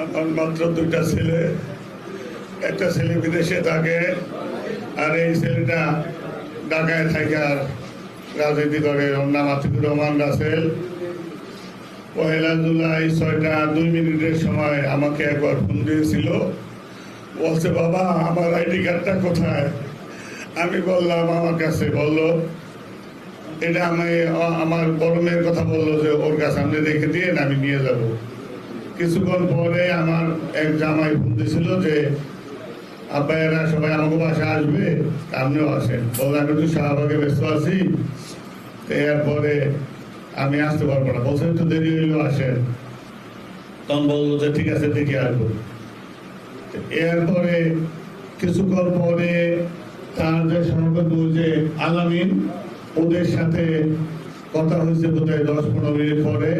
আমার মাত্র দুইটা ছেলে। একটা ছেলে বিদেশে থাকে, আর এই ছেলেটা ঢাকায় থাকে আর রাজনীতি করে। ওর নাম আতিকুর রহমান রাসেল। পয়লা জুলাই ছয়টা দুই মিনিটের সময় আমাকে একবার ফোন দিয়েছিল। বলছে, বাবা, আমার আইডি কার্ডটা কোথায়? আমি বললাম, আমার কাছে। বলল, এটা আমি আমার গরমের কথা বলল যে ওর কাছে আপনি রেখে দিয়ে আমি নিয়ে যাব। কিছুক্ষণ পরে আমার এক জামাই দিয়েছিল যে আব্বাইরা সবাই আমাকে বাসা আসবে, আপনিও আসেন। বললাম আমি একটু শাহবাগে ব্যস্ত আছি এরপরে আমি আসতে পারব না। বলছে, একটু দেরি হইলেও আসেন। তখন বলল যে, ঠিক আছে, দেখে আসব। এরপরে কিছুক্ষণ পরে তার যে সহকর্মী যে, আলামিন, ওদের সাথে কথা হয়েছে বোধহয় দশ পনেরো মিনিট পরে,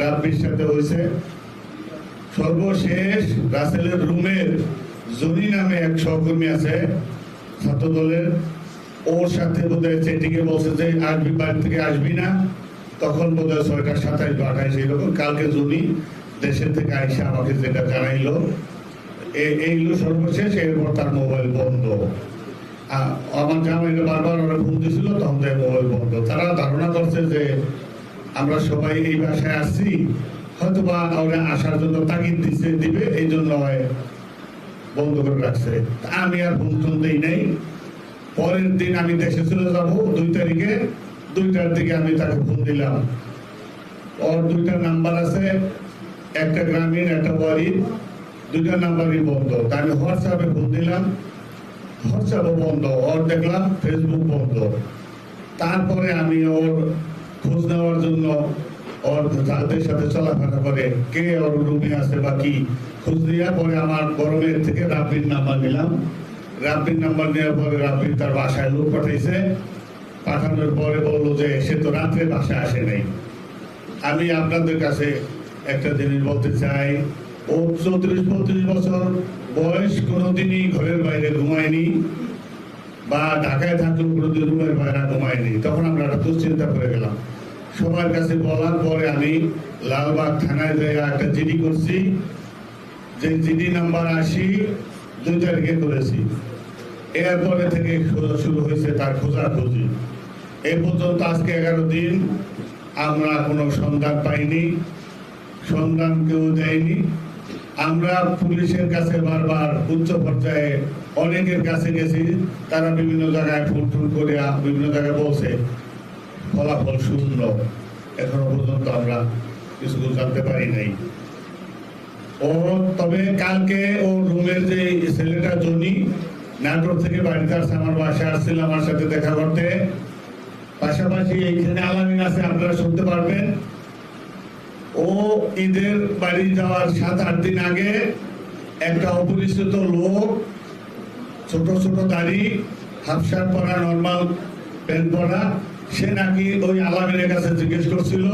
রাব্বির সাথে হয়েছে। সর্বশেষ রাসেলের রুমের জনি নামে এক সহকর্মী আছে ছাত্র দলের ওর সাথে বোধহয় চেটিকে বলছে যে, আসবি, বাড়ি থেকে আসবি না। তখন বোধহয় ছয়টা সাতাইশ বা আঠাইশ এরকম। কালকে জনি দেশের থেকে আইসা আমাকে যেটা জানাইলো এইগুলো সর্বশেষ, এরপর তার মোবাইল বন্ধ। আমার জামাইরা বারবার ওরা ফোন দিয়েছিল তখন মোবাইল বন্ধ। তারা ধারণা করছে যে, আমরা সবাই এই বাসায় আসছি হয়তো বা ওরা আসার জন্য তাগিদ দিচ্ছে দিবে এই জন্য হয় বন্ধ করে রাখছে। আমি আর ফোন টোন দেই নাই। পরের দিন আমি দেশে চলে যাব, দুই তারিখে। দুইটার দিকে আমি তাকে ফোন দিলাম। ওর দুইটা নাম্বার আছে, একটা গ্রামীণ, একটা বাড়ির দুইটা নাম্বারই বন্ধ। তা আমি হোয়াটসঅ্যাপে ফোন দিলাম। হোয়াটসঅ্যাপও বন্ধ। ওর দেখলাম ফেসবুক বন্ধ। তারপরে আমি ওর খোঁজ নেওয়ার জন্য ওর যাদের সাথে চলাফেরা করে কে ওর রুমে আছে বা কি খোঁজ পরে আমার মেয়ের থেকে রাব্বির নাম্বার নিলাম রাব্বির নাম্বার নেওয়ার পরে রাব্বির তার বাসায় লোক পাঠাইছে পাঠানোর পরে বলল যে সে তো রাত্রে বাসায় আসে নাই আমি আপনাদের কাছে একটা জিনিস বলতে চাই ও চৌত্রিশ বত্রিশ বছর বয়স কোনোদিনই ঘরের বাইরে ঘুমায়নি বা ঢাকায় থাকলেও কোনোদিন রুমের বাইরে ঘুমায়নি তখন আমরা একটা দুশ্চিন্তা করে গেলাম সবার কাছে বলার পরে আমি লালবাগ থানায় যেয়ে একটা জিডি করছি, যে জিডি নাম্বার আশি দুই তারিখে করেছি। এরপরে থেকে শুরু হয়েছে তার খোঁজাখুঁজি। এ পর্যন্ত আজকে এগারো দিন আমরা কোনো সন্ধান পাইনি, সন্ধান কেউ দেয়নি। আমরা পুলিশের কাছে বারবার উচ্চ পর্যায়ে অনেকের কাছে গেছি, তারা বিভিন্ন জায়গায় ফুল টুল করে, বিভিন্ন জায়গায় বলছে ফলাফল শূন্য। এখনও পর্যন্ত আমরা কিছু জানতে পারি নাই। ও, তবে কালকে ও রুমের যে ছেলেটা জনি, নাটোর থেকে বাড়িতে আসছে আমার বাসায় আসছিল, আমার সাথে দেখা করতে। পাশাপাশি এইখানে আলামিন আছে, আপনারা শুনতে পারবেন। ও ঈদের বাড়ি যাওয়ার সাত, আট দিন আগে একটা অপরিচিত লোক, ছোট ছোট দাড়ি হাফ শার্ট পরা নর্মাল প্যান্ট পরা সে নাকি ওই আলামিনের কাছে জিজ্ঞেস করছিল,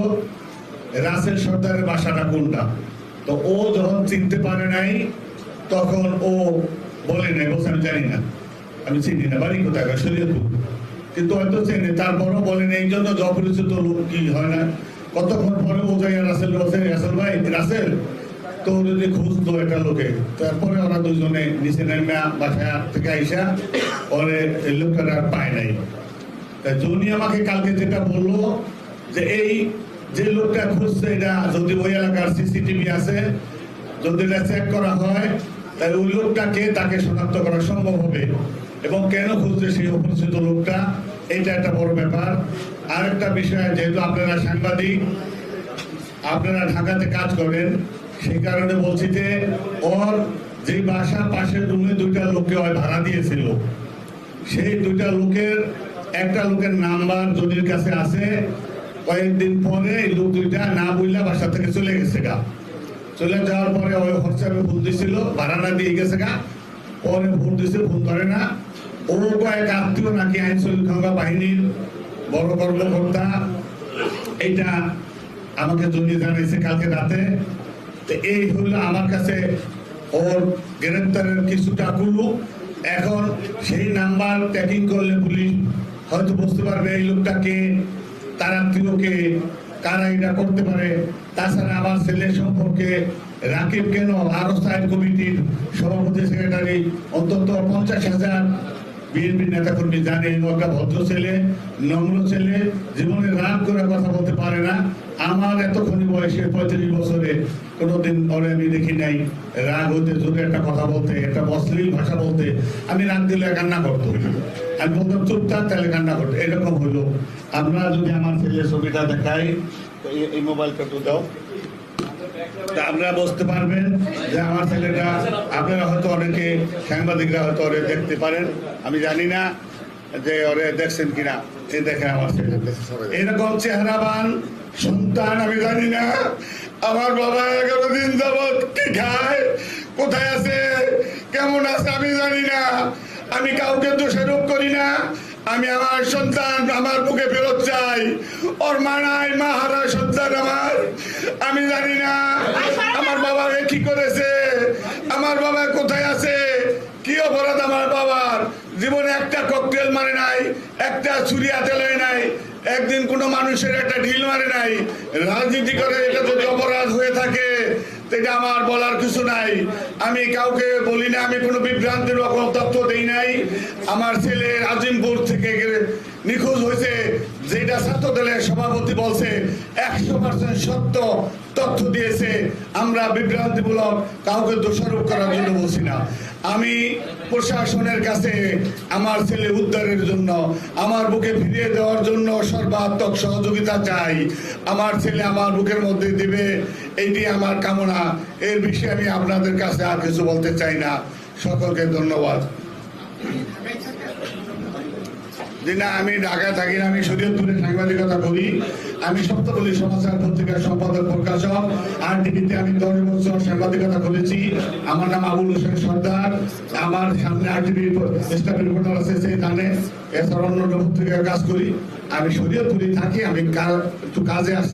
রাসেল সর্দারের বাসাটা কোনটা? তো ও যখন চিনতে পারে নাই, তখন ও বলে নাই, বলছে, আমি জানি না। আমি চিনি না। বাড়ি কোথায়? শরীয়তপুর। কিন্তু হয়তো চেনে। তারপরও বলেন এই জন্য অপরিচিত লোক কি হয় না? কতক্ষণ পরে ও যাই রাসেল বলছে, রাসেল ভাই, রাসেল তো যদি খুঁজতো একটা লোকে। তারপরে ওরা দুজনে নিচে নেমে বাসায় থেকে আইসা এই লোকটা আর পায় নাই। তা জনি আমাকে কালকে যেটা বলল যে এই যে লোকটা খুঁজছে এটা যদি ওই এলাকার সিসিটিভি আছে, যদি এটা চেক করা হয়, তাহলে ওই লোকটাকে তাকে শনাক্ত করা সম্ভব হবে। এবং কেন খুঁজছে সেই অপরিচিত লোকটা, এটা একটা বড় ব্যাপার। আরেকটা বিষয়, যেহেতু আপনারা সাংবাদিক, আপনারা ঢাকাতে কাজ করেন, সেই কারণে বলছি যে, ওর যে বাসা পাশের রুমে দুইটা লোককে হয় ভাড়া দিয়েছিল। সেই দুইটা লোকের একটা লোকের নাম্বার জনির কাছে আছে। কয়েকদিন পরে লোক দুইটা না বুঝলা বাসা থেকে চলে গেছে গা। চলে যাওয়ার পরে ওই হোয়াটসঅ্যাপে ফোন দিছিল ভাড়া না দিয়ে গেছে গা। পরে ফোন দিছে, ফোন করে না। ও কয়েক আত্মীয় নাকি আইন শৃঙ্খলা বাহিনীর বড় কর্মকর্তা। এইটা আমাকে জনি জানাইছে কালকে রাতে। তো এই হলো আমার কাছে ওর গ্রেপ্তারের কিছুটা কুলু। এখন সেই নাম্বার ট্যাকিং করলে পুলিশ হয়তো বুঝতে পারবে এই লোকটা লোকটাকে তার আত্মীয়কে কারা এটা করতে পারে। তাছাড়া আমার ছেলের সম্পর্কে রাকিব কেন আরও সাহেব কমিটির সভাপতি, সেক্রেটারি অন্তত পঞ্চাশ হাজার বিএনপি নেতাকর্মী জানে একটা ভদ্র ছেলে, নম্র ছেলে, জীবনে রাগ করে কথা বলতে পারে না। আমার এতক্ষণি বয়সে পঁয়ত্রিশ বছরে কোনোদিন পরে আমি দেখি নাই রাগ হতে জোরে একটা কথা বলতে, একটা অশ্লীল ভাষা বলতে আমি রাগ দিলে কান্না করতো। আমি বলতাম চুপ কান্না করতো এরকম হলো। আমরা যদি আমার ছবিটা দেখাই এই- মোবাইলটা একটু দাও। আপনারা বুঝতে পারবেন যে আমার ছেলেটা, আপনারা হয়তো অনেকে সাংবাদিকরা হয়তো ওরে দেখতে পারেন। আমি জানি না যে ওরে দেখছেন কিনা। এই আমার ছেলে এরকম চেহারাবান সন্তান, আমি জানি না। আমার বাবা এগারো দিন যাবৎ কি খায়, কোথায় আছে, কেমন আছে, আমি জানি না। আমি কাউকে দোষারোপ করি আমি আমার সন্তান আমার বুকে ফেরত চাই। ওর মা নাই, মা হারা সন্তান আমার। আমি জানি না আমার বাবাকে কি করেছে, আমার বাবা কোথায় আছে, কি অপরাধ আমার বাবার? জীবনে একটা ককটেল মারে নাই, একটা ছুরি হাতে লয় নাই, একদিন কোনো মানুষের একটা ঢিল মারে নাই। রাজনীতি করে এটা যদি অপরাধ হয়ে থাকে এটা আমার বলার কিছু নাই। আমি কাউকে বলি না, আমি কোনো বিভ্রান্তির রকম তথ্য দেই নাই। আমার ছেলে আজিমপুর থেকে নিখোঁজ হয়েছে, যেটা ছাত্র দলের সভাপতি বলছে, একশো পার্সেন্ট সত্য। তথ্য দিয়েছে, আমরা বিভ্রান্তিমূলক কাউকে দোষারোপ করার জন্য বলছি না। আমি প্রশাসনের কাছে আমার ছেলে উদ্ধারের জন্য, আমার বুকে ফিরিয়ে দেওয়ার জন্য সর্বাত্মক সহযোগিতা চাই। আমার ছেলে আমার বুকের মধ্যে দিবে এটি আমার কামনা। এর বিষয়ে আমি আপনাদের কাছে আর কিছু বলতে চাই না। সকলকে ধন্যবাদ। যে না আমি ঢাকায় থাকি না, আমি শরীয়তপুরে সাংবাদিকতা করি। আমি সপ্তপল্লী সমাচার পত্রিকার সম্পাদক, প্রকাশক আর টিভিতে আমি দশ বছর সাংবাদিকতা করেছি। আমার নাম আবুল হোসেন সর্দার। আমার সামনে আর টিভি স্টাফ রিপোর্টার আছে সেই জানে। এছাড়া অন্য কাজ করি। আমি শরীয়তপুরে থাকি, আমি কাল একটু কাজে আসি।